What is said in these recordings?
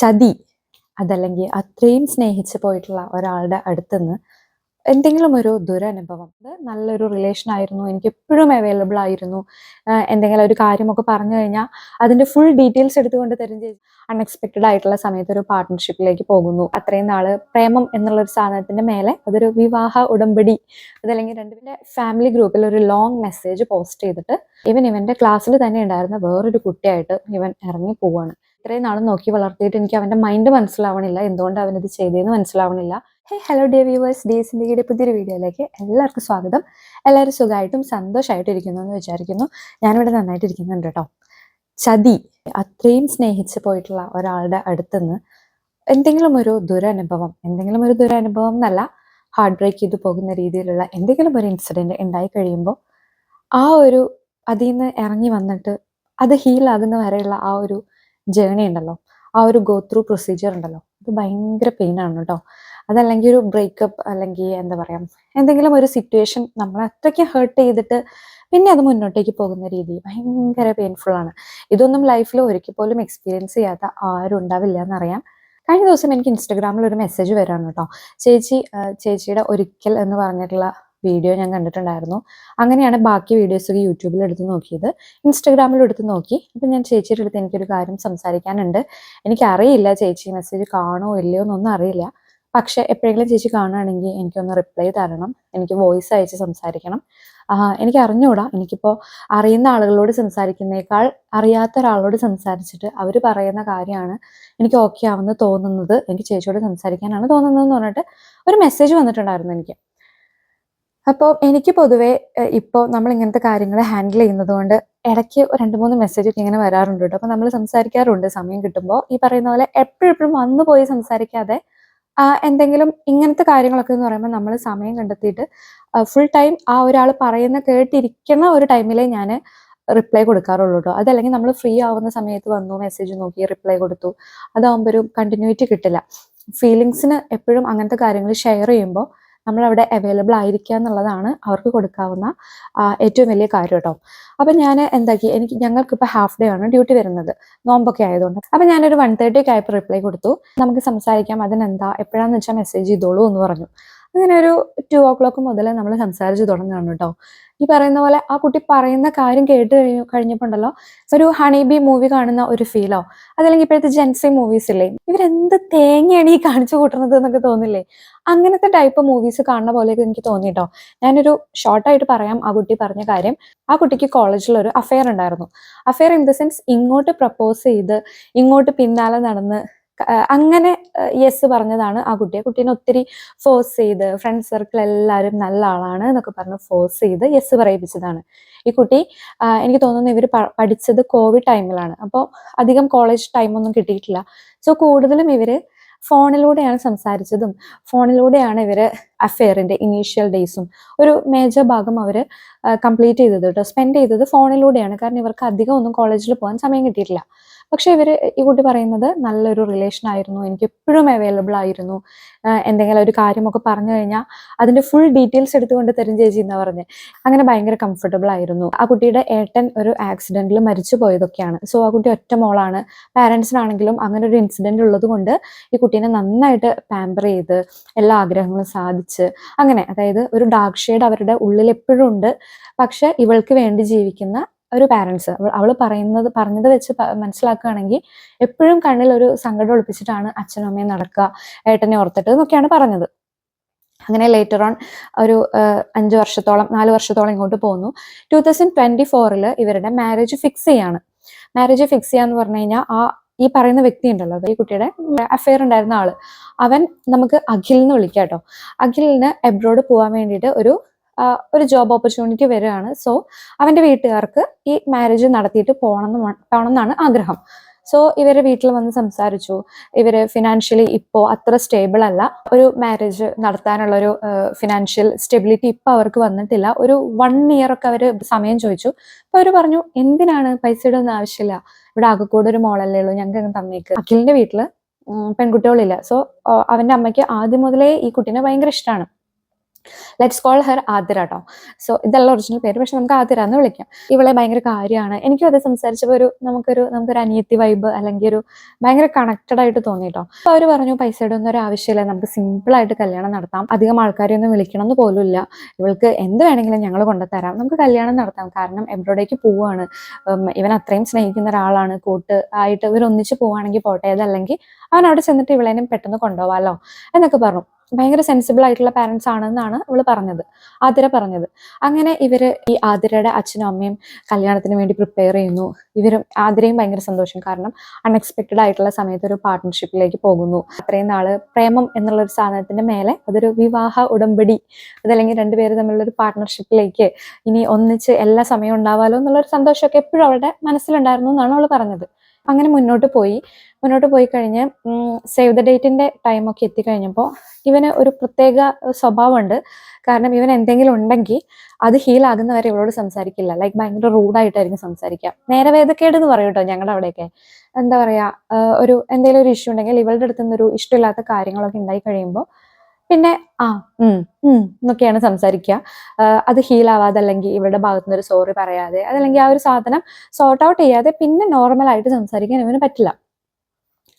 ചതി അതല്ലെങ്കിൽ അത്രയും സ്നേഹിച്ച് പോയിട്ടുള്ള ഒരാളുടെ അടുത്തുനിന്ന് എന്തെങ്കിലും ഒരു ദുരനുഭവം അത് നല്ലൊരു റിലേഷൻ ആയിരുന്നു എനിക്ക് എപ്പോഴും അവൈലബിൾ ആയിരുന്നു. എന്തെങ്കിലും ഒരു കാര്യമൊക്കെ പറഞ്ഞു കഴിഞ്ഞാൽ അതിന്റെ ഫുൾ ഡീറ്റെയിൽസ് എടുത്തുകൊണ്ട് തരും ചെയ്തു അൺഎക്സ്പെക്റ്റഡ് ആയിട്ടുള്ള സമയത്ത് ഒരു പാർട്ട്ണർഷിപ്പിലേക്ക് പോകുന്നു. അത്രയും നാൾ പ്രേമം എന്നുള്ള ഒരു സാധനത്തിന്റെ മേലെ അതൊരു വിവാഹ ഉടമ്പടി അതല്ലെങ്കിൽ രണ്ടുപേരുടെ ഫാമിലി ഗ്രൂപ്പിൽ ഒരു ലോങ് മെസ്സേജ് പോസ്റ്റ് ചെയ്തിട്ട് ഇവൻ ഇവന്റെ ക്ലാസ്സിൽ തന്നെ ഉണ്ടായിരുന്ന വേറൊരു കുട്ടിയായിട്ട് ഇവൻ ഇറങ്ങി പോവാണ്. ഇത്രയും നാളും നോക്കി വളർത്തിയിട്ട് എനിക്ക് അവന്റെ മൈൻഡ് മനസ്സിലാവണില്ല. എന്തുകൊണ്ട് അവനത് ചെയ്തതെന്ന് മനസ്സിലാവണില്ല. Hey hello dear viewers Days ഇന്ത്യയുടെ പുതിയൊരു വീഡിയോയിലേക്ക് എല്ലാവർക്കും സ്വാഗതം. എല്ലാവരും സുഖമായിട്ടും സന്തോഷമായിട്ടും ഇരിക്കുന്നു എന്ന് വിചാരിക്കുന്നു. ഞാനിവിടെ നന്നായിട്ട് ഇരിക്കുന്നുണ്ട് കേട്ടോ. ചതി അത്രയും സ്നേഹിച്ച് പോയിട്ടുള്ള ഒരാളുടെ അടുത്തുനിന്ന് എന്തെങ്കിലും ഒരു ദുരനുഭവം എന്തെങ്കിലും ഒരു ദുരനുഭവം എന്നല്ല ഹാർട്ട് ബ്രേക്ക് ചെയ്തു പോകുന്ന രീതിയിലുള്ള എന്തെങ്കിലും ഒരു ഇൻസിഡന്റ് ഉണ്ടായി കഴിയുമ്പോൾ ആ ഒരു അതിൽ നിന്ന് ഇറങ്ങി വന്നിട്ട് അത് ഹീലാകുന്ന വരെയുള്ള ആ ഒരു ജേണി ഉണ്ടല്ലോ. ആ ഒരു ഗോ ത്രൂ പ്രൊസീജിയർ ഉണ്ടല്ലോ. അത് ഭയങ്കര പെയിൻ ആണ് കേട്ടോ. അതല്ലെങ്കിൽ ഒരു ബ്രേക്കപ്പ് അല്ലെങ്കിൽ എന്താ പറയാ എന്തെങ്കിലും ഒരു സിറ്റുവേഷൻ നമ്മളെ അത്രയ്ക്ക് ഹേർട്ട് ചെയ്തിട്ട് പിന്നെ അത് മുന്നോട്ടേക്ക് പോകുന്ന രീതി ഭയങ്കര പെയിൻഫുൾ ആണ്. ഇതൊന്നും ലൈഫിൽ ഒരിക്കൽ പോലും എക്സ്പീരിയൻസ് ചെയ്യാത്ത ആരും ഉണ്ടാവില്ല എന്നറിയാം. കഴിഞ്ഞ ദിവസം എനിക്ക് ഇൻസ്റ്റഗ്രാമിൽ ഒരു മെസ്സേജ് വരാണ് കേട്ടോ. ചേച്ചി ചേച്ചിയുടെ ഒരിക്കൽ എന്ന് പറഞ്ഞിട്ടുള്ള വീഡിയോ ഞാൻ കണ്ടിട്ടുണ്ടായിരുന്നു. അങ്ങനെയാണ് ബാക്കി വീഡിയോസ് ഒക്കെ യൂട്യൂബിൽ എടുത്ത് നോക്കിയത്. ഇൻസ്റ്റഗ്രാമിൽ എടുത്ത് നോക്കി. അപ്പം ഞാൻ ചേച്ചിയുടെ അടുത്ത് എനിക്കൊരു കാര്യം സംസാരിക്കാനുണ്ട്. എനിക്കറിയില്ല ചേച്ചി മെസ്സേജ് കാണോ ഇല്ലയോ എന്നൊന്നും അറിയില്ല. പക്ഷെ എപ്പോഴെങ്കിലും ചേച്ചി കാണുകയാണെങ്കിൽ എനിക്കൊന്ന് റിപ്ലൈ തരണം. എനിക്ക് വോയിസ് അയച്ച് സംസാരിക്കണം. എനിക്ക് അറിഞ്ഞൂടാ എനിക്കിപ്പോൾ അറിയുന്ന ആളുകളോട് സംസാരിക്കുന്നേക്കാൾ അറിയാത്ത ഒരാളോട് സംസാരിച്ചിട്ട് അവർ പറയുന്ന കാര്യമാണ് എനിക്ക് ഓക്കെ ആവുമെന്ന് തോന്നുന്നത്. എനിക്ക് ചേച്ചിയോട് സംസാരിക്കാനാണ് തോന്നുന്നതെന്ന് പറഞ്ഞിട്ട് ഒരു മെസ്സേജ് വന്നിട്ടുണ്ടായിരുന്നു എനിക്ക്. അപ്പോൾ എനിക്ക് പൊതുവേ ഇപ്പോൾ നമ്മൾ ഇങ്ങനത്തെ കാര്യങ്ങൾ ഹാൻഡിൽ ചെയ്യുന്നത് കൊണ്ട് ഇടയ്ക്ക് രണ്ട് മൂന്ന് മെസ്സേജ് ഒക്കെ ഇങ്ങനെ വരാറുണ്ട് കേട്ടോ. അപ്പോൾ നമ്മൾ സംസാരിക്കാറുണ്ട് സമയം കിട്ടുമ്പോൾ ഈ പറയുന്ന പോലെ എപ്പോഴെപ്പോഴും എപ്പോഴും വന്നു പോയി സംസാരിക്കാതെ എന്തെങ്കിലും ഇങ്ങനത്തെ കാര്യങ്ങളൊക്കെ എന്ന് പറയുമ്പോൾ നമ്മൾ സമയം കണ്ടെത്തിയിട്ട് ഫുൾ ടൈം ആ ഒരാൾ പറയുന്ന കേട്ടിരിക്കുന്ന ഒരു ടൈമിലേ ഞാൻ റിപ്ലൈ കൊടുക്കാറുള്ളൂ കേട്ടോ. അതല്ലെങ്കിൽ നമ്മൾ ഫ്രീ ആവുന്ന സമയത്ത് വന്നു മെസ്സേജ് നോക്കി റിപ്ലൈ കൊടുത്തു. അതാവുമ്പോൾ ഒരു കണ്ടിന്യൂറ്റി കിട്ടില്ല. ഫീലിങ്സിന് എപ്പോഴും അങ്ങനത്തെ കാര്യങ്ങൾ ഷെയർ ചെയ്യുമ്പോൾ നമ്മൾ അവിടെ അവൈലബിൾ ആയിരിക്കുക എന്നുള്ളതാണ് അവർക്ക് കൊടുക്കാവുന്ന ഏറ്റവും വലിയ കാര്യം കേട്ടോ. അപ്പം ഞാൻ എന്താക്കി എനിക്ക് ഞങ്ങൾക്ക് ഇപ്പോൾ ഹാഫ് ഡേ ആണ് ഡ്യൂട്ടി വരുന്നത്. നോമ്പൊക്കെ ആയതുകൊണ്ട്. അപ്പം ഞാനൊരു വൺ തേർട്ടി ഒക്കെ ആയപ്പോൾ റിപ്ലൈ കൊടുത്തു. നമുക്ക് സംസാരിക്കാം അതിനെന്താ എപ്പോഴാണെന്ന് വെച്ചാൽ മെസ്സേജ് ചെയ്തോളൂ എന്ന് പറഞ്ഞു. അങ്ങനെ ഒരു ടു ഓ ക്ലോക്ക് മുതൽ നമ്മൾ സംസാരിച്ച് തുടങ്ങുകയാണ് കേട്ടോ. ഈ പറയുന്ന പോലെ ആ കുട്ടി പറയുന്ന കാര്യം കേട്ട് കഴിഞ്ഞു കഴിഞ്ഞപ്പോണ്ടല്ലോ ഒരു ഹണി ബി മൂവി കാണുന്ന ഒരു ഫീലോ? അതല്ലെങ്കിൽ ഇപ്പോഴത്തെ ജെൻസി മൂവീസ് ഇല്ലേ? ഇവരെന്ത് തേങ്ങയാണ് ഈ കാണിച്ചു കൂട്ടുന്നത് എന്നൊക്കെ തോന്നില്ലേ? അങ്ങനത്തെ ടൈപ്പ് മൂവീസ് കാണുന്ന പോലെയൊക്കെ എനിക്ക് തോന്നിട്ടോ? ഞാനൊരു ഷോർട്ടായിട്ട് പറയാം ആ കുട്ടി പറഞ്ഞ കാര്യം. ആ കുട്ടിക്ക് കോളേജിൽ ഒരു അഫെയർ ഉണ്ടായിരുന്നു. അഫെയർ ഇൻ ദ സെൻസ് ഇങ്ങോട്ട് പ്രപ്പോസ് ചെയ്ത് ഇങ്ങോട്ട് പിന്നാലെ നടന്ന് അങ്ങനെ യെസ് പറഞ്ഞതാണ് ആ കുട്ടിയെ. കുട്ടീനെ ഒത്തിരി ഫോഴ്സ് ചെയ്ത് ഫ്രണ്ട് സർക്കിൾ എല്ലാവരും നല്ല ആളാണ് എന്നൊക്കെ പറഞ്ഞ് ഫോഴ്സ് ചെയ്ത് യെസ് പറയിപ്പിച്ചതാണ്. ഈ കുട്ടി എനിക്ക് തോന്നുന്നു ഇവർ പഠിച്ചത് കോവിഡ് ടൈമിലാണ് അപ്പോൾ അധികം കോളേജ് ടൈമൊന്നും കിട്ടിയിട്ടില്ല. സോ കൂടുതലും ഇവർ ഫോണിലൂടെയാണ് സംസാരിച്ചതും ഫോണിലൂടെയാണ് ഇവർ അഫെയറിന്റെ ഇനീഷ്യൽ ഡേയ്സും ഒരു മേജർ ഭാഗം അവർ കംപ്ലീറ്റ് ചെയ്തത് കേട്ടോ സ്പെൻഡ് ചെയ്തത് ഫോണിലൂടെയാണ്. കാരണം ഇവർക്ക് അധികം ഒന്നും കോളേജിൽ പോകാൻ സമയം കിട്ടിയിട്ടില്ല. പക്ഷെ ഇവർ ഈ കുട്ടി പറയുന്നത് നല്ലൊരു റിലേഷൻ ആയിരുന്നു. എനിക്ക് എപ്പോഴും അവൈലബിൾ ആയിരുന്നു എന്തെങ്കിലും ഒരു കാര്യമൊക്കെ പറഞ്ഞു കഴിഞ്ഞാൽ അതിന്റെ ഫുൾ ഡീറ്റെയിൽസ് എടുത്തുകൊണ്ട് തരും ചേച്ചി എന്ന് പറഞ്ഞ്. അങ്ങനെ ഭയങ്കര കംഫർട്ടബിൾ ആയിരുന്നു. ആ കുട്ടിയുടെ ഏട്ടൻ ഒരു ആക്സിഡന്റിൽ മരിച്ചു പോയതൊക്കെയാണ്. സോ ആ കുട്ടി ഒറ്റ മോളാണ്. പാരൻസിനാണെങ്കിലും അങ്ങനെ ഒരു ഇൻസിഡന്റ് ഉള്ളത് കൊണ്ട് ഈ കുട്ടീനെ നന്നായിട്ട് പാമ്പർ ചെയ്ത് എല്ലാ ആഗ്രഹങ്ങളും സാധിച്ച് അങ്ങനെ. അതായത് ഒരു ഡാർക്ക് ഷെയ്ഡ് അവരുടെ ഉള്ളിൽ എപ്പോഴും ഉണ്ട്. പക്ഷെ ഇവൾക്ക് വേണ്ടി ജീവിക്കുന്ന ഒരു പാരൻസ് അവൾ പറയുന്നത് പറഞ്ഞത് വെച്ച് മനസ്സിലാക്കുകയാണെങ്കിൽ എപ്പോഴും കണ്ണിൽ ഒരു സങ്കടം ഒളിപ്പിച്ചിട്ടാണ് അച്ഛനും അമ്മയും നടക്കുക ഏട്ടനെ ഓർത്തിട്ട് എന്നൊക്കെയാണ് പറഞ്ഞത്. അങ്ങനെ ലേറ്റർ ഓൺ ഒരു അഞ്ചു വർഷത്തോളം നാല് വർഷത്തോളം ഇങ്ങോട്ട് പോന്നു. ടൂ തൗസൻഡ് ട്വന്റി ഫോറിൽ ഇവരുടെ മാരേജ് ഫിക്സ് ചെയ്യാണ്. മാരേജ് ഫിക്സ് ചെയ്യാന്ന് പറഞ്ഞു കഴിഞ്ഞാൽ ആ ഈ പറയുന്ന വ്യക്തി ഉണ്ടല്ലോ ഈ കുട്ടിയുടെ അഫെയർ ഉണ്ടായിരുന്ന ആൾ. അവൻ നമുക്ക് അഖിൽ എന്ന് വിളിക്കാം കേട്ടോ അഖിലിന് എബ്രോഡ് പോകാൻ വേണ്ടിയിട്ട് ഒരു ഒരു ജോബ് ഓപ്പർച്യൂണിറ്റി വരികയാണ്. സോ അവന്റെ വീട്ടുകാർക്ക് ഈ മാരേജ് നടത്തിയിട്ട് പോകണം പോകണം എന്നാണ് ആഗ്രഹം. സോ ഇവരെ വീട്ടിൽ വന്ന് സംസാരിച്ചു. ഇവർ ഫിനാൻഷ്യലി ഇപ്പോൾ അത്ര സ്റ്റേബിൾ അല്ല. ഒരു മാരേജ് നടത്താനുള്ള ഒരു ഫിനാൻഷ്യൽ സ്റ്റെബിലിറ്റി ഇപ്പൊ അവർക്ക് വന്നിട്ടില്ല. ഒരു വൺ ഇയർ ഒക്കെ അവർ സമയം ചോദിച്ചു. അപ്പൊ അവർ പറഞ്ഞു എന്തിനാണ് പൈസ ഒന്നും ആവശ്യമില്ല? ഇവിടെ ആകെക്കൂടെ ഒരു മോളല്ലേ ഉള്ളൂ. ഞങ്ങൾക്ക് അങ്ങ് തന്നേക്ക്. അഖിലിന്റെ വീട്ടിൽ പെൺകുട്ടികളില്ല. സോ അവന്റെ അമ്മയ്ക്ക് ആദ്യം മുതലേ ഈ കുട്ടീനെ ഭയങ്കര ഇഷ്ടമാണ് ലെറ്റ്സ് കോൾ ഹെർ ആതിര കേട്ടോ സോ ഇതല്ല ഒറിജിനൽ പേര്. പക്ഷെ നമുക്ക് ആതിര എന്ന് വിളിക്കാം. ഇവളെ ഭയങ്കര കാര്യമാണ്. എനിക്കും അത് സംസാരിച്ചപ്പോൾ ഒരു നമുക്കൊരു നമുക്കൊരു അനിയത്തി വൈബ് അല്ലെങ്കിൽ ഒരു ഭയങ്കര കണക്റ്റഡ് ആയിട്ട് തോന്നി കേട്ടോ അപ്പോൾ അവർ പറഞ്ഞു പൈസ ഇടുന്ന ഒരു ആവശ്യമില്ല. നമുക്ക് സിമ്പിൾ ആയിട്ട് കല്യാണം നടത്താം. അധികം ആൾക്കാരെ ഒന്നും വിളിക്കണം എന്ന് പോലും ഇല്ല. ഇവൾക്ക് എന്ത് വേണമെങ്കിലും ഞങ്ങൾ കൊണ്ടുതരാം. നമുക്ക് കല്യാണം നടത്താം. കാരണം എബ്രോഡേക്ക് പോവുകയാണ് ഇവൻ അത്രയും സ്നേഹിക്കുന്ന ഒരാളാണ്. കൂട്ട് ആയിട്ട് ഇവർ ഒന്നിച്ച് പോവുകയാണെങ്കിൽ പോട്ടെ. അതല്ലെങ്കിൽ അവൻ അവിടെ ചെന്നിട്ട് ഇവളേനും പെട്ടെന്ന് കൊണ്ടുപോകാമല്ലോ എന്നൊക്കെ പറഞ്ഞു. ഭയങ്കര സെൻസിബിൾ ആയിട്ടുള്ള പാരൻസ് ആണെന്നാണ് അവൾ പറഞ്ഞത് ആതിര പറഞ്ഞത്. അങ്ങനെ ഇവർ ഈ ആതിരയുടെ അച്ഛനും അമ്മയും കല്യാണത്തിന് വേണ്ടി പ്രിപ്പയർ ചെയ്യുന്നു. ഇവരും ആതിരയും ഭയങ്കര സന്തോഷം. കാരണം അൺഎക്സ്പെക്റ്റഡ് ആയിട്ടുള്ള സമയത്ത് ഒരു പാർട്ട്ണർഷിപ്പിലേക്ക് പോകുന്നു. അത്രയും നാൾ പ്രേമം എന്നുള്ള ഒരു സാധനത്തിന്റെ മേലെ അതൊരു വിവാഹ ഉടമ്പടി അതല്ലെങ്കിൽ രണ്ടുപേര് തമ്മിലുള്ള ഒരു പാർട്ട്ണർഷിപ്പിലേക്ക് ഇനി ഒന്നിച്ച് എല്ലാ സമയവും ഉണ്ടാവാലോ എന്നുള്ള ഒരു സന്തോഷമൊക്കെ എപ്പോഴും അവളുടെ മനസ്സിലുണ്ടായിരുന്നു എന്നാണ് അവൾ പറഞ്ഞത്. അങ്ങനെ മുന്നോട്ട് പോയി. മുന്നോട്ട് പോയി കഴിഞ്ഞ് സേവ് ദ ഡേറ്റിന്റെ ടൈമൊക്കെ എത്തിക്കഴിഞ്ഞപ്പോൾ ഇവന് ഒരു പ്രത്യേക സ്വഭാവമുണ്ട്. കാരണം ഇവൻ എന്തെങ്കിലും ഉണ്ടെങ്കിൽ അത് ഹീലാകുന്നവരെ ഇവളോട് സംസാരിക്കില്ല. ലൈക്ക് ഭയങ്കര റൂഡായിട്ടായിരിക്കും സംസാരിക്കുക. നേരെ വേദക്കേട് എന്ന് പറയും കേട്ടോ ഞങ്ങളുടെ അവിടെയൊക്കെ. എന്താ പറയുക ഒരു എന്തെങ്കിലും ഒരു ഇഷ്യൂ ഉണ്ടെങ്കിൽ ഇവളുടെ അടുത്തുനിന്ന് ഒരു ഇഷ്ടമില്ലാത്ത കാര്യങ്ങളൊക്കെ ഉണ്ടായി കഴിയുമ്പോൾ പിന്നെ ആ ഉം. ഉം എന്നൊക്കെയാണ് സംസാരിക്കുക അത് ഹീൽ ആവാതെ അല്ലെങ്കിൽ ഇവരുടെ ഭാഗത്തുനിന്ന് ഒരു സോറി പറയാതെ അതല്ലെങ്കിൽ ആ ഒരു സാധനം സോർട്ട് ഔട്ട് ചെയ്യാതെ പിന്നെ നോർമൽ ആയിട്ട് സംസാരിക്കാൻ ഇവന് പറ്റില്ല.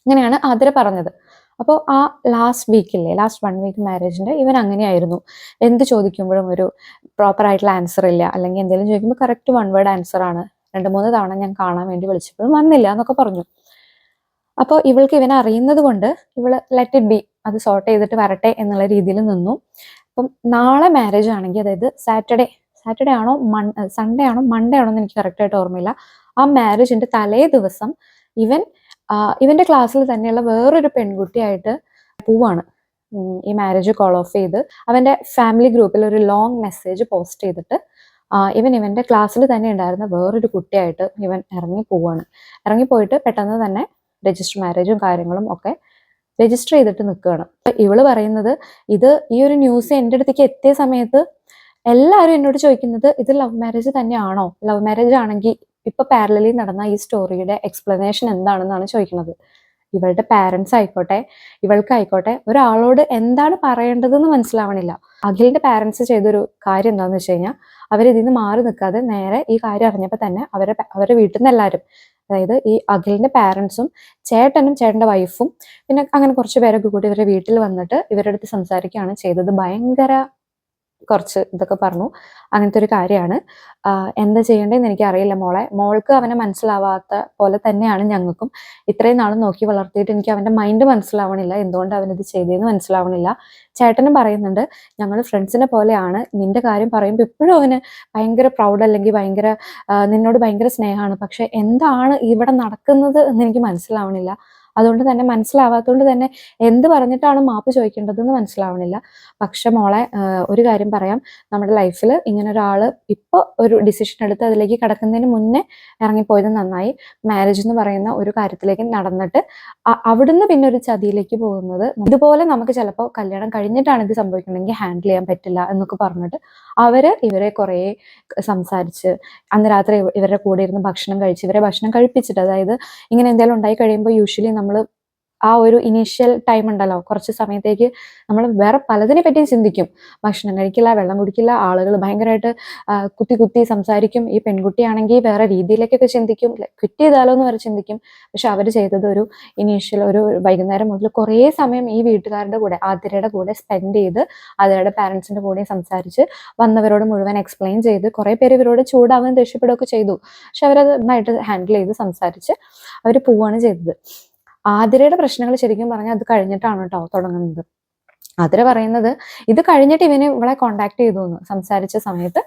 അങ്ങനെയാണ് ആതിര പറഞ്ഞത്. അപ്പോൾ ആ ലാസ്റ്റ് വീക്കില്ലേ ലാസ്റ്റ് വൺ വീക്ക് മാരേജിന്റെ ഇവൻ അങ്ങനെയായിരുന്നു. എന്ത് ചോദിക്കുമ്പോഴും ഒരു പ്രോപ്പർ ആയിട്ടുള്ള ആൻസർ ഇല്ല. അല്ലെങ്കിൽ എന്തെങ്കിലും ചോദിക്കുമ്പോൾ കറക്റ്റ് വൺ വേർഡ് ആൻസർ ആണ്. രണ്ട് മൂന്ന് തവണ ഞാൻ കാണാൻ വേണ്ടി വിളിച്ചപ്പോഴും വന്നില്ല എന്നൊക്കെ പറഞ്ഞു. അപ്പോൾ ഇവൾക്ക് ഇവനെ അറിയുന്നത് കൊണ്ട് ഇവൾ ലെറ്റ് ഇറ്റ് ബി അത് സോർട്ട് ചെയ്തിട്ട് വരട്ടെ എന്നുള്ള രീതിയിൽ നിന്നു. അപ്പം നാളെ മാരേജ് ആണെങ്കിൽ അതായത് സാറ്റർഡേ സാറ്റർഡേ ആണോ മൺ സൺഡേ ആണോ മൺഡേ ആണോ എന്ന് എനിക്ക് കറക്റ്റ് ആയിട്ട് ഓർമ്മയില്ല. ആ മാരേജിന്റെ തലേ ദിവസം ഇവൻ ഇവന്റെ ക്ലാസ്സിൽ തന്നെയുള്ള വേറൊരു പെൺകുട്ടിയായിട്ട് പോവാണ്. ഈ മാരേജ് കോൾ ഓഫ് ചെയ്ത് അവന്റെ ഫാമിലി ഗ്രൂപ്പിൽ ഒരു ലോങ് മെസ്സേജ് പോസ്റ്റ് ചെയ്തിട്ട് ഇവൻ ഇവന്റെ ക്ലാസ്സിൽ തന്നെ ഉണ്ടായിരുന്ന വേറൊരു കുട്ടിയായിട്ട് ഇവൻ ഇറങ്ങി പോവാണ്. ഇറങ്ങി പോയിട്ട് പെട്ടെന്ന് തന്നെ രജിസ്റ്റർ മാരേജും കാര്യങ്ങളും ഒക്കെ രജിസ്റ്റർ ചെയ്തിട്ട് നിൽക്കുകയാണ്. അപ്പൊ ഇവൾ പറയുന്നത് ഇത് ഈ ഒരു ന്യൂസ് എന്റെ അടുത്തേക്ക് എത്തിയ സമയത്ത് എല്ലാവരും എന്നോട് ചോദിക്കുന്നത് ഇത് ലവ് മാരേജ് തന്നെയാണോ? ലവ് മാരേജ് ആണെങ്കിൽ ഇപ്പൊ പാരലലി നടന്ന ഈ സ്റ്റോറിയുടെ എക്സ്പ്ലനേഷൻ എന്താണെന്നാണ് ചോദിക്കുന്നത്. ഇവളുടെ പാരൻസ് ആയിക്കോട്ടെ ഇവൾക്കായിക്കോട്ടെ ഒരാളോട് എന്താണ് പറയേണ്ടതെന്ന് മനസ്സിലാവണില്ല. അഖിലിന്റെ പാരൻസ് ചെയ്തൊരു കാര്യം എന്താണെന്ന് വെച്ച് കഴിഞ്ഞാൽ അവരിതിൽ മാറി നിൽക്കാതെ നേരെ ഈ കാര്യം അറിഞ്ഞപ്പോൾ തന്നെ അവരെ അവരുടെ വീട്ടിൽ നിന്ന് എല്ലാവരും അതായത് ഈ അഖിലിന്റെ പാരൻസും ചേട്ടനും ചേട്ടന്റെ വൈഫും പിന്നെ അങ്ങനെ കുറച്ച് പേരൊക്കെ കൂടി ഇവരുടെ വീട്ടിൽ വന്നിട്ട് ഇവരുടെ അടുത്ത് സംസാരിക്കുകയാണ് ചെയ്തത്. ഭയങ്കര കുറച്ച് ഇതൊക്കെ പറഞ്ഞു. അങ്ങനത്തെ ഒരു കാര്യമാണ്. എന്താ ചെയ്യേണ്ടതെന്ന് എനിക്ക് അറിയില്ല മോളെ. മോൾക്ക് അവനെ മനസ്സിലാവാത്ത പോലെ തന്നെയാണ് ഞങ്ങൾക്കും. ഇത്രയും നാളും നോക്കി വളർത്തിയിട്ട് എനിക്ക് അവന്റെ മൈൻഡ് മനസ്സിലാവണില്ല. എന്തുകൊണ്ട് അവനിത് ചെയ്തതെന്ന് മനസ്സിലാവണില്ല. ചേട്ടനും പറയുന്നുണ്ട് ഞങ്ങൾ ഫ്രണ്ട്സിനെ പോലെയാണ്. നിന്റെ കാര്യം പറയുമ്പോൾ എപ്പോഴും അവന് ഭയങ്കര പ്രൗഡ് അല്ലെങ്കിൽ ഭയങ്കര നിന്നോട് ഭയങ്കര സ്നേഹമാണ്. പക്ഷെ എന്താണ് ഇവിടെ നടക്കുന്നത് എന്ന് എനിക്ക് മനസ്സിലാവണില്ല. അതുകൊണ്ട് തന്നെ മനസ്സിലാവാത്തതുകൊണ്ട് തന്നെ എന്ത് പറഞ്ഞിട്ടാണ് മാപ്പ് ചോദിക്കേണ്ടതെന്ന് മനസ്സിലാവണില്ല. പക്ഷെ മോളെ ഒരു കാര്യം പറയാം. നമ്മുടെ ലൈഫിൽ ഇങ്ങനെ ഒരാൾ ഇപ്പോൾ ഒരു ഡിസിഷൻ എടുത്ത് അതിലേക്ക് കിടക്കുന്നതിന് മുന്നേ ഇറങ്ങിപ്പോയത് നന്നായി. മാരേജ് എന്ന് പറയുന്ന ഒരു കാര്യത്തിലേക്ക് നടന്നിട്ട് അവിടുന്ന് പിന്നെ ഒരു ചതിയിലേക്ക് പോകുന്നത് ഇതുപോലെ നമുക്ക് ചിലപ്പോൾ കല്യാണം കഴിഞ്ഞിട്ടാണ് ഇത് സംഭവിക്കണമെങ്കിൽ ഹാൻഡിൽ ചെയ്യാൻ പറ്റില്ല എന്നൊക്കെ പറഞ്ഞിട്ട് അവർ ഇവരെ കുറേ സംസാരിച്ച് അന്ന് രാത്രി ഇവരുടെ കൂടെ ഇരുന്ന് ഭക്ഷണം കഴിച്ച് ഇവരെ ഭക്ഷണം കഴിപ്പിച്ചിട്ട് അതായത് ഇങ്ങനെ എന്തെങ്കിലും ഉണ്ടായി കഴിയുമ്പോൾ യൂഷ്വലി നമ്മൾ ആ ഒരു ഇനീഷ്യൽ ടൈം ഉണ്ടല്ലോ. കുറച്ച് സമയത്തേക്ക് നമ്മൾ വേറെ പലതിനെ പറ്റിയും ചിന്തിക്കും. ഭക്ഷണം കഴിക്കില്ല വെള്ളം കുടിക്കില്ല ആളുകൾ ഭയങ്കരമായിട്ട് കുത്തി കുത്തി സംസാരിക്കും. ഈ പെൺകുട്ടിയാണെങ്കിൽ വേറെ രീതിയിലേക്കൊക്കെ ചിന്തിക്കും. ക്വിറ്റ് ചെയ്താലോ എന്ന് വരെ ചിന്തിക്കും. പക്ഷെ അവർ ചെയ്തത് ഒരു ഇനീഷ്യൽ ഒരു വൈകുന്നേരം മുതൽ കുറേ സമയം ഈ വീട്ടുകാരുടെ കൂടെ ആതിരയുടെ കൂടെ സ്പെൻഡ് ചെയ്ത് ആതിരയുടെ പാരൻസിന്റെ കൂടെ സംസാരിച്ച് വന്നവരോട് മുഴുവൻ എക്സ്പ്ലെയിൻ ചെയ്ത് കുറേ പേര് ഇവരോട് ചൂടാവുകയും ദേഷ്യപ്പെടുകയൊക്കെ ചെയ്തു. പക്ഷെ അവരത് നന്നായിട്ട് ഹാൻഡിൽ ചെയ്ത് സംസാരിച്ച് അവർ പോവുകയാണ് ചെയ്തത്. ആതിരയുടെ പ്രശ്നങ്ങൾ ശരിക്കും പറഞ്ഞാൽ അത് കഴിഞ്ഞിട്ടാണ് കേട്ടോ തുടങ്ങുന്നത്. ആതിര പറയുന്നത് ഇത് കഴിഞ്ഞിട്ട് ഇവന് ഇവളെ കോണ്ടാക്ട് ചെയ്തു എന്ന് സംസാരിച്ച സമയത്ത്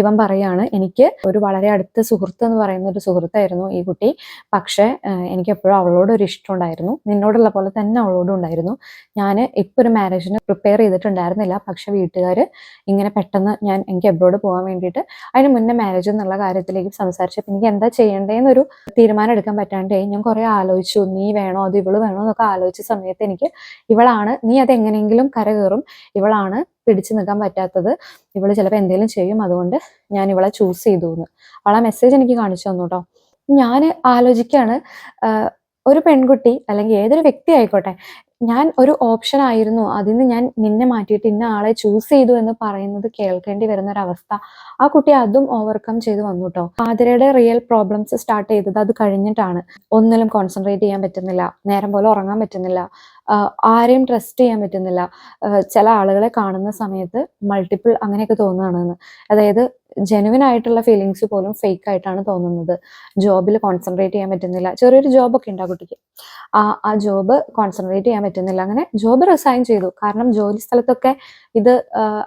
ഇവൻ പറയാണ് എനിക്ക് ഒരു വളരെ അടുത്ത സുഹൃത്ത് എന്ന് പറയുന്ന ഒരു സുഹൃത്തായിരുന്നു ഈ കുട്ടി. പക്ഷേ എനിക്ക് എപ്പോഴും അവളോട് ഒരു ഇഷ്ടം ഉണ്ടായിരുന്നു. നിന്നോടുള്ള പോലെ തന്നെ അവളോടും ഉണ്ടായിരുന്നു. ഞാൻ ഇപ്പോൾ ഒരു മാരേജിന് പ്രിപ്പയർ ചെയ്തിട്ടുണ്ടായിരുന്നില്ല. പക്ഷെ വീട്ടുകാർ ഇങ്ങനെ പെട്ടെന്ന് ഞാൻ എനിക്ക് എബ്രോഡ് പോകാൻ വേണ്ടിയിട്ട് അതിന് മുന്നേ മാരേജ് എന്നുള്ള കാര്യത്തിലേക്ക് സംസാരിച്ചപ്പോൾ എനിക്ക് എന്താ ചെയ്യേണ്ടതെന്നൊരു തീരുമാനം എടുക്കാൻ പറ്റാണ്ടേ ഞാൻ കുറേ ആലോചിച്ചു. നീ വേണോ? അത് ഇവൾ വേണോ? എന്നൊക്കെ ആലോചിച്ച സമയത്ത് എനിക്ക് ഇവളാണ്. നീ അത് എങ്ങനെയെങ്കിലും കരകയറും. ഇവളാണ് പിടിച്ചു നിൽക്കാൻ പറ്റാത്തത്. ഇവൾ ചിലപ്പോൾ എന്തെങ്കിലും ചെയ്യും. അതുകൊണ്ട് ഞാൻ ഇവളെ ചൂസ് ചെയ്തു എന്ന്. അവളെ മെസ്സേജ് എനിക്ക് കാണിച്ചു തന്നു കേട്ടോ ഞാൻ ആലോചിക്കുകയാണ് ഒരു പെൺകുട്ടി അല്ലെങ്കിൽ ഏതൊരു വ്യക്തി ആയിക്കോട്ടെ ഞാൻ ഒരു ഓപ്ഷൻ ആയിരുന്നു. അതിൽ നിന്ന് ഞാൻ നിന്നെ മാറ്റിയിട്ട് ഇന്ന ആളെ ചൂസ് ചെയ്തു എന്ന് പറയുന്നത് കേൾക്കേണ്ടി വരുന്ന ഒരു അവസ്ഥ ആ കുട്ടി അതും ഓവർകം ചെയ്ത് വന്നു കേട്ടോ ആതിരയുടെ റിയൽ പ്രോബ്ലംസ് സ്റ്റാർട്ട് ചെയ്തത് അത് കഴിഞ്ഞിട്ടാണ്. ഒന്നിലും കോൺസെൻട്രേറ്റ് ചെയ്യാൻ പറ്റുന്നില്ല. നേരം പോലെ ഉറങ്ങാൻ പറ്റുന്നില്ല. ആരെയും ട്രസ്റ്റ് ചെയ്യാൻ പറ്റുന്നില്ല. ചില ആളുകളെ കാണുന്ന സമയത്ത് മൾട്ടിപ്പിൾ അങ്ങനെയൊക്കെ തോന്നുകയാണെന്ന്. അതായത് ജെനുവിൻ ആയിട്ടുള്ള ഫീലിങ്സ് പോലും ഫേക്ക് ആയിട്ടാണ് തോന്നുന്നത്. ജോബിൽ കോൺസെൻട്രേറ്റ് ചെയ്യാൻ പറ്റുന്നില്ല. ചെറിയൊരു ജോബൊക്കെ ഉണ്ട് ആ കുട്ടിക്ക്. ആ ആ ജോബ് കോൺസെൻട്രേറ്റ് ചെയ്യാൻ പറ്റുന്നില്ല. അങ്ങനെ ജോബ് റിസൈൻ ചെയ്തു. കാരണം ജോലി സ്ഥലത്തൊക്കെ ഇത്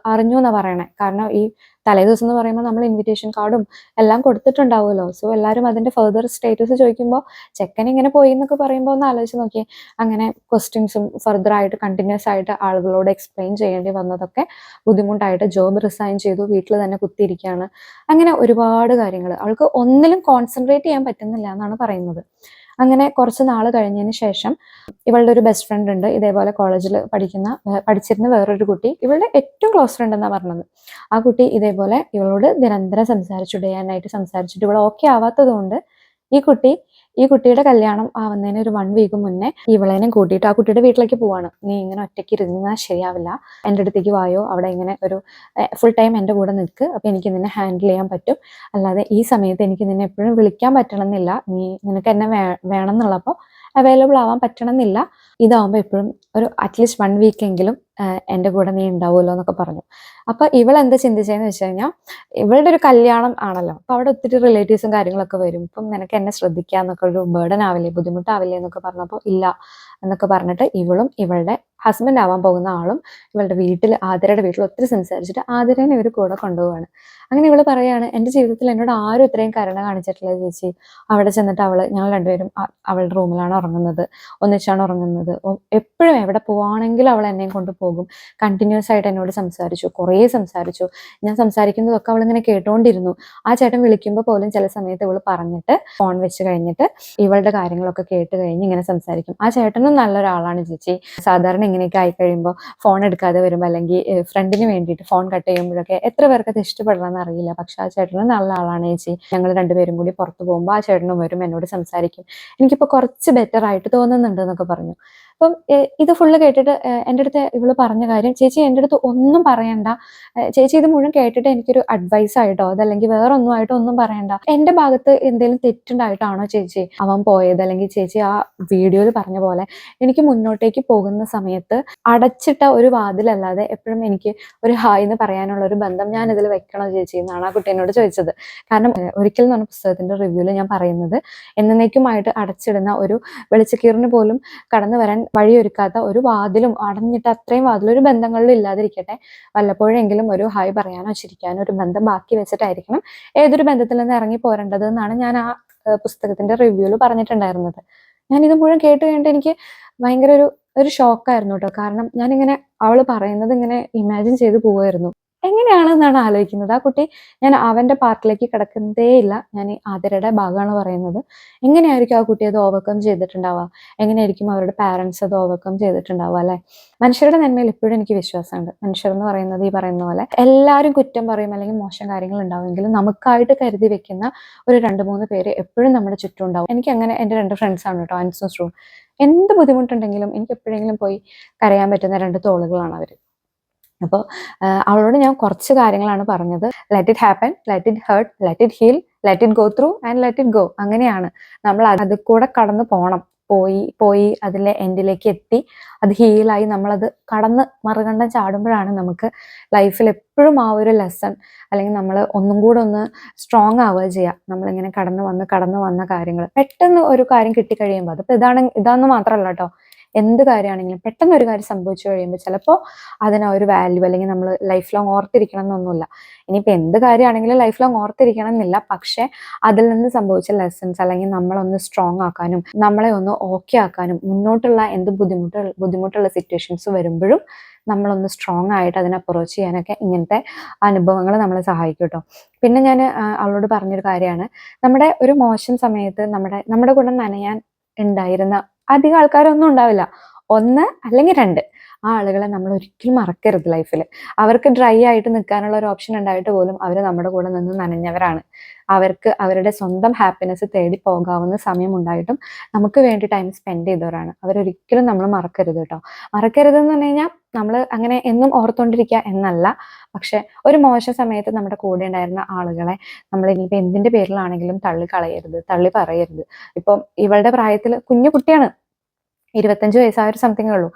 അറിഞ്ഞു എന്നാ പറയണേ. കാരണം ഈ തലേ ദിവസം എന്ന് പറയുമ്പോൾ നമ്മൾ ഇൻവിറ്റേഷൻ കാർഡും എല്ലാം കൊടുത്തിട്ടുണ്ടാവുമല്ലോ. സോ എല്ലാവരും അതിന്റെ ഫെർദർ സ്റ്റേറ്റസ് ചോദിക്കുമ്പോൾ ചെക്കൻ ഇങ്ങനെ പോയി എന്നൊക്കെ പറയുമ്പോൾ ഒന്ന് ആലോചിച്ച് നോക്കിയേ. അങ്ങനെ ക്വസ്റ്റ്യൻസും ഫെർദർ ആയിട്ട് കണ്ടിന്യൂസ് ആയിട്ട് ആളുകളോട് എക്സ്പ്ലെയിൻ ചെയ്യേണ്ടി വന്നതൊക്കെ ബുദ്ധിമുട്ടായിട്ട് ജോബ് റിസൈൻ ചെയ്തു വീട്ടിൽ തന്നെ കുത്തിയിരിക്കുകയാണ്. അങ്ങനെ ഒരുപാട് കാര്യങ്ങൾ അവൾക്ക് ഒന്നിലും കോൺസെൻട്രേറ്റ് ചെയ്യാൻ പറ്റുന്നില്ല എന്നാണ് പറയുന്നത്. അങ്ങനെ കുറച്ച് നാൾ കഴിഞ്ഞതിന് ശേഷം ഇവളുടെ ഒരു ബെസ്റ്റ് ഫ്രണ്ട് ഉണ്ട്. ഇതേപോലെ കോളേജിൽ പഠിക്കുന്ന പഠിച്ചിരുന്ന വേറൊരു കുട്ടി. ഇവളുടെ ഏറ്റവും ക്ലോസ് ഫ്രണ്ട് എന്നാണ് പറഞ്ഞത്. ആ കുട്ടി ഇതേപോലെ ഇവളോട് നിരന്തരം സംസാരിച്ചു ഡേ ആൻഡ് നൈറ്റ് സംസാരിച്ചിട്ട് ഇവൾ ഓക്കെ ആവാത്തത് കൊണ്ട് ഈ കുട്ടി ഈ കുട്ടിയുടെ കല്യാണം ആവുന്നതിന് ഒരു വൺ വീക്ക് മുന്നേ ഇവളേനെ കൂട്ടിയിട്ട് ആ കുട്ടിയുടെ വീട്ടിലേക്ക് പോവാണ്. നീ ഇങ്ങനെ ഒറ്റയ്ക്ക് ഇരുന്നാൽ ശരിയാവില്ല. എന്റെ അടുത്തേക്ക് വായോ. അവിടെ ഇങ്ങനെ ഒരു ഫുൾ ടൈം എന്റെ കൂടെ നിൽക്ക്. അപ്പൊ എനിക്ക് നിന്നെ ഹാൻഡിൽ ചെയ്യാൻ പറ്റും. അല്ലാതെ ഈ സമയത്ത് എനിക്ക് നിന്നെ എപ്പോഴും വിളിക്കാൻ പറ്റണമെന്നില്ല. നീ നിനക്ക് എന്നെ വേ വേണം എന്നുള്ളപ്പോൾ അവൈലബിൾ ആവാൻ പറ്റണമെന്നില്ല. ഇതാവുമ്പോൾ എപ്പോഴും ഒരു അറ്റ്ലീസ്റ്റ് വൺ വീക്ക് എങ്കിലും എന്റെ കൂടെ നീ ഉണ്ടാവുമല്ലോ എന്നൊക്കെ പറഞ്ഞു. അപ്പൊ ഇവൾ എന്താ ചിന്തിച്ചതെന്ന് വെച്ച് കഴിഞ്ഞാൽ ഇവളുടെ ഒരു കല്യാണം ആണല്ലോ. അപ്പൊ അവിടെ ഒത്തിരി റിലേറ്റീവ്സും കാര്യങ്ങളൊക്കെ വരും. ഇപ്പം നിനക്ക് എന്നെ ശ്രദ്ധിക്കാന്നൊക്കെ ഒരു ബേർഡൻ ആവില്ലേ ബുദ്ധിമുട്ടാവില്ലേ എന്നൊക്കെ പറഞ്ഞപ്പോൾ ഇല്ല എന്നൊക്കെ പറഞ്ഞിട്ട് ഇവളും ഇവളുടെ ഹസ്ബൻഡ് ആവാൻ പോകുന്ന ആളും ഇവളുടെ വീട്ടിൽ ആതിരയുടെ വീട്ടിൽ ഒത്തിരി സംസാരിച്ചിട്ട് ആതിരേനെ ഇവർ കൂടെ കൊണ്ടുപോവാണ്. അങ്ങനെ ഇവൾ പറയാണ് എന്റെ ജീവിതത്തിൽ എന്നോട് ആരും ഇത്രയും കരുണ കാണിച്ചിട്ടില്ല ചേച്ചി. അവിടെ ചെന്നിട്ട് അവൾ ഞങ്ങൾ രണ്ടുപേരും അവളുടെ റൂമിലാണ് ഉറങ്ങുന്നത്. ഒന്നിച്ചാണ് ഉറങ്ങുന്നത്. എപ്പോഴും എവിടെ പോവാണെങ്കിലും അവൾ എന്നെയും കൊണ്ട് പോകും. കണ്ടിന്യൂസ് ആയിട്ട് എന്നോട് സംസാരിച്ചു കുറേ സംസാരിച്ചു. ഞാൻ സംസാരിക്കുന്നതൊക്കെ അവൾ ഇങ്ങനെ കേട്ടോണ്ടിരുന്നു. ആ ചേട്ടൻ വിളിക്കുമ്പോൾ പോലും ചില സമയത്ത് ഇവൾ പറഞ്ഞിട്ട് ഫോൺ വെച്ച് കഴിഞ്ഞിട്ട് ഇവളുടെ കാര്യങ്ങളൊക്കെ കേട്ട് കഴിഞ്ഞ് ഇങ്ങനെ സംസാരിക്കും. ആ ചേട്ടനും നല്ലൊരാളാണ് ചേച്ചി. സാധാരണ ഇങ്ങനെയൊക്കെ ആയി കഴിയുമ്പോൾ ഫോൺ എടുക്കാതെ വരുമ്പോൾ അല്ലെങ്കിൽ ഫ്രണ്ടിന് വേണ്ടിയിട്ട് ഫോൺ കട്ട് ചെയ്യുമ്പോഴൊക്കെ എത്ര പേർക്ക് അത് ഇഷ്ടപ്പെടണമെന്ന് അറിയില്ല. പക്ഷെ ആ ചേട്ടനും നല്ല ആളാണ് ചേച്ചി. ഞങ്ങൾ രണ്ടുപേരും കൂടി പുറത്തു പോകുമ്പോൾ ആ ചേട്ടനും വരും എന്നോട് സംസാരിക്കും. എനിക്കിപ്പോൾ കുറച്ച് ബെറ്റർ ആയിട്ട് തോന്നുന്നുണ്ട് എന്നൊക്കെ പറഞ്ഞു. അപ്പം ഇത് ഫുള്ള് കേട്ടിട്ട് എന്റെ അടുത്ത് ഇവൾ പറഞ്ഞ കാര്യം ചേച്ചി എന്റെ അടുത്ത് ഒന്നും പറയണ്ട. ചേച്ചി ഇത് മുഴുവൻ കേട്ടിട്ട് എനിക്കൊരു അഡ്വൈസ് ആയിട്ടോ അതല്ലെങ്കിൽ വേറെ ഒന്നും ആയിട്ടോ ഒന്നും പറയണ്ട. എന്റെ ഭാഗത്ത് എന്തെങ്കിലും തെറ്റുണ്ടായിട്ടാണോ ചേച്ചി അവൻ പോയത്? അല്ലെങ്കിൽ ചേച്ചി ആ വീഡിയോയിൽ പറഞ്ഞ പോലെ എനിക്ക് മുന്നോട്ടേക്ക് പോകുന്ന സമയത്ത് അടച്ചിട്ട ഒരു വാതിലല്ലാതെ എപ്പോഴും എനിക്ക് ഒരു ഹായ് എന്ന് പറയാനുള്ള ഒരു ബന്ധം ഞാൻ ഇതിൽ വെക്കണോ ചേച്ചി എന്നാണ് ആ കുട്ടീനോട് ചോദിച്ചത്. കാരണം ഒരിക്കൽ എന്ന് പറഞ്ഞ പുസ്തകത്തിന്റെ റിവ്യൂവിൽ ഞാൻ പറയുന്നത് എന്നേക്കുമായിട്ട് അടച്ചിടുന്ന ഒരു വെളിച്ചക്കീറിന് പോലും കടന്നു വരാൻ വഴിയൊരുക്കാത്ത ഒരു വാതിലും അടഞ്ഞിട്ട് അത്രയും വാതിലും ഒരു ബന്ധങ്ങളിലും ഇല്ലാതിരിക്കട്ടെ. വല്ലപ്പോഴെങ്കിലും ഒരു ഹായ് പറയാനോ ചിരിക്കാനോ ഒരു ബന്ധം ബാക്കി വെച്ചിട്ടായിരിക്കണം ഏതൊരു ബന്ധത്തിൽ നിന്ന് ഇറങ്ങി പോരേണ്ടത് എന്നാണ് ഞാൻ ആ പുസ്തകത്തിന്റെ റിവ്യൂവിൽ പറഞ്ഞിട്ടുണ്ടായിരുന്നത്. ഞാൻ ഇത് മുഴുവൻ കേട്ട് കഴിഞ്ഞിട്ട് എനിക്ക് ഭയങ്കര ഒരു ഒരു ഷോക്കായിരുന്നു കേട്ടോ. കാരണം ഞാനിങ്ങനെ അവൾ പറയുന്നത് ഇങ്ങനെ ഇമാജിൻ ചെയ്ത് പോവായിരുന്നു. എങ്ങനെയാണെന്നാണ് ആലോചിക്കുന്നത്? ആ കുട്ടി ഞാൻ അവന്റെ പാർട്ടിലേക്ക് കിടക്കുന്നതേ ഇല്ല ഞാൻ ആതിരയുടെ ഭാഗമാണ് പറയുന്നത്. എങ്ങനെയായിരിക്കും ആ കുട്ടി അത് ഓവർകം ചെയ്തിട്ടുണ്ടാവുക? എങ്ങനെയായിരിക്കും അവരുടെ പാരൻസ് അത് ഓവർകം ചെയ്തിട്ടുണ്ടാവുക അല്ലെ? മനുഷ്യരുടെ നന്മയിൽ എപ്പോഴും എനിക്ക് വിശ്വാസമുണ്ട്. മനുഷ്യർ എന്ന് പറയുന്നത് ഈ പറയുന്ന പോലെ എല്ലാവരും കുറ്റം പറയും അല്ലെങ്കിൽ മോശം കാര്യങ്ങൾ ഉണ്ടാവുമെങ്കിലും നമുക്കായിട്ട് കരുതി വെക്കുന്ന ഒരു രണ്ട് മൂന്ന് പേര് എപ്പോഴും നമ്മുടെ ചുറ്റും ഉണ്ടാവും. എനിക്ക് അങ്ങനെ എന്റെ രണ്ട് ഫ്രണ്ട്സ് ആണ് കേട്ടോ അൻസും ശ്രുവും എന്ത് ബുദ്ധിമുട്ടുണ്ടെങ്കിലും എനിക്ക് എപ്പോഴെങ്കിലും പോയി കരയാൻ പറ്റുന്ന രണ്ട് തോളുകളാണ് അവർ അപ്പോൾ അവളോട് ഞാൻ കുറച്ച് കാര്യങ്ങളാണ് പറഞ്ഞത്. Let it happen let it hurt let it heal let it go through and let it go അങ്ങനെയാണ്. നമ്മൾ അത് കൂടെ കടന്നു പോകണം പോയി പോയി അതിലെ എൻഡിലേക്ക് എത്തി. അത് ഹീലായി നമ്മളത് കടന്ന് മറുകണ്ഠം ചാടുമ്പോഴാണ് നമുക്ക് ലൈഫിൽ എപ്പോഴും ആ ഒരു ലെസൺ അല്ലെങ്കിൽ നമ്മൾ ഒന്നും കൂടെ ഒന്ന് സ്ട്രോങ് ആവുക ചെയ്യുക നമ്മളിങ്ങനെ കടന്നു വന്ന് കടന്നു വന്ന കാര്യങ്ങൾ. പെട്ടെന്ന് ഒരു കാര്യം കിട്ടിക്കഴിയുമ്പോൾ അതിപ്പോൾ ഇതാണ് ഇതാണെന്ന് മാത്രമല്ല കേട്ടോ. എന്ത് കാര്യമാണെങ്കിലും പെട്ടെന്ന് ഒരു കാര്യം സംഭവിച്ചു കഴിയുമ്പോൾ ചിലപ്പോൾ അതിന് ഒരു വാല്യൂ അല്ലെങ്കിൽ നമ്മൾ ലൈഫ് ലോങ് ഓർത്തിരിക്കണം എന്നൊന്നുമില്ല. ഇനിയിപ്പോൾ എന്ത് കാര്യമാണെങ്കിലും ലൈഫ് ലോങ് ഓർത്തിരിക്കണം എന്നില്ല. പക്ഷേ അതിൽ നിന്ന് സംഭവിച്ച ലെസൺസ് അല്ലെങ്കിൽ നമ്മളൊന്ന് സ്ട്രോങ് ആക്കാനും നമ്മളെ ഒന്ന് ഓക്കെ ആക്കാനും മുന്നോട്ടുള്ള എന്ത് ബുദ്ധിമുട്ട് ബുദ്ധിമുട്ടുള്ള സിറ്റുവേഷൻസ് വരുമ്പോഴും നമ്മളൊന്ന് സ്ട്രോങ് ആയിട്ട് അതിനെ അപ്രോച്ച് ചെയ്യാനൊക്കെ ഇങ്ങനത്തെ അനുഭവങ്ങൾ നമ്മളെ സഹായിക്കും കേട്ടോ പിന്നെ ഞാൻ അവളോട് പറഞ്ഞൊരു കാര്യമാണ് നമ്മുടെ ഒരു മോശം സമയത്ത് നമ്മുടെ നമ്മുടെ കൂടെ നനയാൻ ഉണ്ടായിരുന്ന അധികം ആൾക്കാരൊന്നും ഉണ്ടാവില്ല. ഒന്ന് അല്ലെങ്കിൽ രണ്ട്. ആ ആളുകളെ നമ്മൾ ഒരിക്കലും മറക്കരുത് ലൈഫിൽ അവർക്ക് ഡ്രൈ ആയിട്ട് നിൽക്കാനുള്ള ഒരു ഓപ്ഷൻ ഉണ്ടായിട്ട് പോലും അവർ നമ്മുടെ കൂടെ നിന്ന് നനഞ്ഞവരാണ്. അവർക്ക് അവരുടെ സ്വന്തം ഹാപ്പിനെസ് തേടി പോകാവുന്ന സമയം ഉണ്ടായിട്ടും നമുക്ക് വേണ്ടി ടൈം സ്പെൻഡ് ചെയ്തവരാണ്. അവരൊരിക്കലും നമ്മൾ മറക്കരുത് കേട്ടോ മറക്കരുത് എന്ന് പറഞ്ഞു കഴിഞ്ഞാൽ നമ്മൾ അങ്ങനെ എന്നും ഓർത്തുകൊണ്ടിരിക്കുക എന്നല്ല. പക്ഷെ ഒരു മോശം സമയത്ത് നമ്മുടെ കൂടെ ഉണ്ടായിരുന്ന ആളുകളെ നമ്മൾ ഇനിയിപ്പോൾ എന്തിന്റെ പേരിലാണെങ്കിലും തള്ളി കളയരുത് തള്ളി പറയരുത് ഇപ്പം ഇവളുടെ പ്രായത്തിൽ കുഞ്ഞു കുട്ടിയാണ്. ഇരുപത്തഞ്ച് വയസ്സായ ഒരു സംതിങ് ഉള്ളൂ.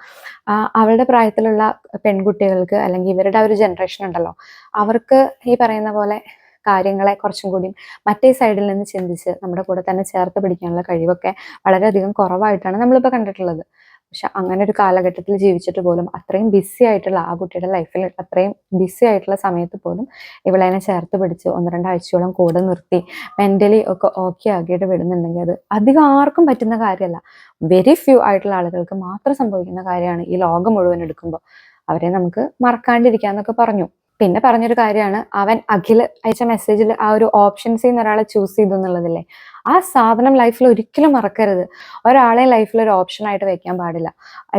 അവരുടെ പ്രായത്തിലുള്ള പെൺകുട്ടികൾക്ക് അല്ലെങ്കിൽ ഇവരുടെ ഒരു ജനറേഷൻ ഉണ്ടല്ലോ അവർക്ക് ഈ പറയുന്ന പോലെ കാര്യങ്ങളെ കുറച്ചും കൂടി മറ്റേ സൈഡിൽ നിന്ന് ചിന്തിച്ച് നമ്മുടെ കൂടെ തന്നെ ചേർത്ത് പിടിക്കാനുള്ള കഴിവൊക്കെ വളരെയധികം കുറവായിട്ടാണ് നമ്മളിപ്പോൾ കണ്ടിട്ടുള്ളത്. പക്ഷെ അങ്ങനെ ഒരു കാലഘട്ടത്തിൽ ജീവിച്ചിട്ട് പോലും അത്രയും ബിസി ആയിട്ടുള്ള ആ കുട്ടിയുടെ ലൈഫിൽ അത്രയും ബിസി ആയിട്ടുള്ള സമയത്ത് പോലും ഇവളെന്നെ ചേർത്ത് പിടിച്ച് ഒന്ന് രണ്ടാഴ്ചയോളം കൂടെ നിർത്തി മെന്റലി ഒക്കെ ഓക്കെ ആക്കിയിട്ട് വിടുന്നുണ്ടെങ്കിൽ അത് അധികം ആർക്കും പറ്റുന്ന കാര്യമല്ല. വെരി ഫ്യൂ ആയിട്ടുള്ള ആളുകൾക്ക് മാത്രം സംഭവിക്കുന്ന കാര്യമാണ് ഈ ലോകം മുഴുവൻ എടുക്കുമ്പോൾ അവരെ നമുക്ക് മറക്കാണ്ടിരിക്കാന്നൊക്കെ പറഞ്ഞു. പിന്നെ പറഞ്ഞൊരു കാര്യമാണ് അവൻ അഖിൽ അയച്ച മെസ്സേജിൽ ആ ഒരു ഓപ്ഷൻസിൽ നിന്ന് ഒരാളെ ചൂസ് ചെയ്തു എന്നുള്ളതില്ലേ? ആ സാധനം ലൈഫിൽ ഒരിക്കലും മറക്കരുത്. ഒരാളെ ലൈഫിൽ ഒരു ഓപ്ഷനായിട്ട് വെക്കാൻ പാടില്ല.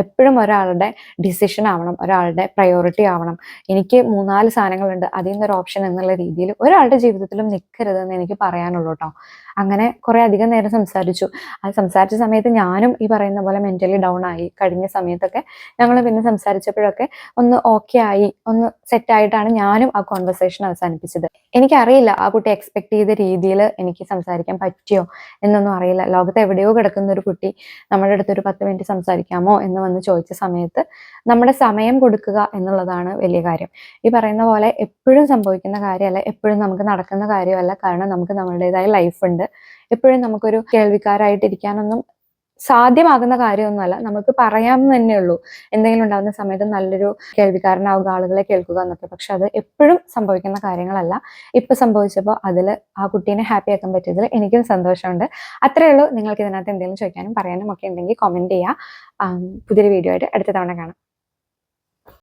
എപ്പോഴും ഒരാളുടെ ഡിസിഷൻ ആവണം ഒരാളുടെ പ്രയോറിറ്റി ആവണം. എനിക്ക് മൂന്നാൽ സാധനങ്ങളുണ്ട് അതിൽ നിന്നൊരു ഓപ്ഷൻ എന്നുള്ള രീതിയിൽ ഒരാളുടെ ജീവിതത്തിലും നിൽക്കരുതെന്ന് എനിക്ക് പറയാനുള്ളൂ കേട്ടോ അങ്ങനെ കുറെ അധികം നേരം സംസാരിച്ചു. ആ സംസാരിച്ച സമയത്ത് ഞാനും ഈ പറയുന്ന പോലെ മെന്റലി ഡൗൺ ആയി. കഴിഞ്ഞ സമയത്തൊക്കെ ഞങ്ങൾ പിന്നെ സംസാരിച്ചപ്പോഴൊക്കെ ഒന്ന് ഓക്കെ ആയി ഒന്ന് സെറ്റ് ആയിട്ടാണ് ഞാനും ആ കോൺവെർസേഷൻ അവസാനിപ്പിച്ചത്. എനിക്കറിയില്ല ആ കുട്ടി എക്സ്പെക്ട് ചെയ്ത രീതിയിൽ എനിക്ക് സംസാരിക്കാൻ പറ്റിയോ എന്നൊന്നും അറിയില്ല. ലോകത്ത് എവിടെയോ കിടക്കുന്ന ഒരു കുട്ടി നമ്മുടെ അടുത്ത് ഒരു പത്ത് മിനിറ്റ് സംസാരിക്കാമോ എന്ന് വന്ന് ചോദിച്ച സമയത്ത് നമ്മുടെ സമയം കൊടുക്കുക എന്നുള്ളതാണ് വലിയ കാര്യം. ഈ പറയുന്ന പോലെ എപ്പോഴും സംഭവിക്കുന്ന കാര്യമല്ല എപ്പോഴും നമുക്ക് നടക്കുന്ന കാര്യമല്ല കാരണം നമുക്ക് നമ്മുടേതായ ലൈഫ് ഉണ്ട്. എപ്പോഴും നമുക്കൊരു കേൾവിക്കാരായിട്ടിരിക്കാനൊന്നും സാധ്യമാകുന്ന കാര്യമൊന്നുമല്ല. നമുക്ക് പറയാമെന്ന് തന്നെ ഉള്ളൂ എന്തെങ്കിലും ഉണ്ടാകുന്ന സമയത്ത് നല്ലൊരു കേൾവിക്കാരനാവുക ആളുകളെ കേൾക്കുക എന്നൊക്കെ. പക്ഷെ അത് എപ്പോഴും സംഭവിക്കുന്ന കാര്യങ്ങളല്ല. ഇപ്പൊ സംഭവിച്ചപ്പോൾ അതിൽ ആ കുട്ടീനെ ഹാപ്പി ആക്കാൻ പറ്റിയതിൽ എനിക്കും സന്തോഷമുണ്ട്. അത്രയേ ഉള്ളൂ. നിങ്ങൾക്ക് ഇതിനകത്ത് എന്തെങ്കിലും ചോദിക്കാനും പറയാനും ഒക്കെ ഉണ്ടെങ്കിൽ കമന്റ് ചെയ്യുക പുതിയൊരു വീഡിയോ ആയിട്ട് അടുത്ത തവണ കാണാം.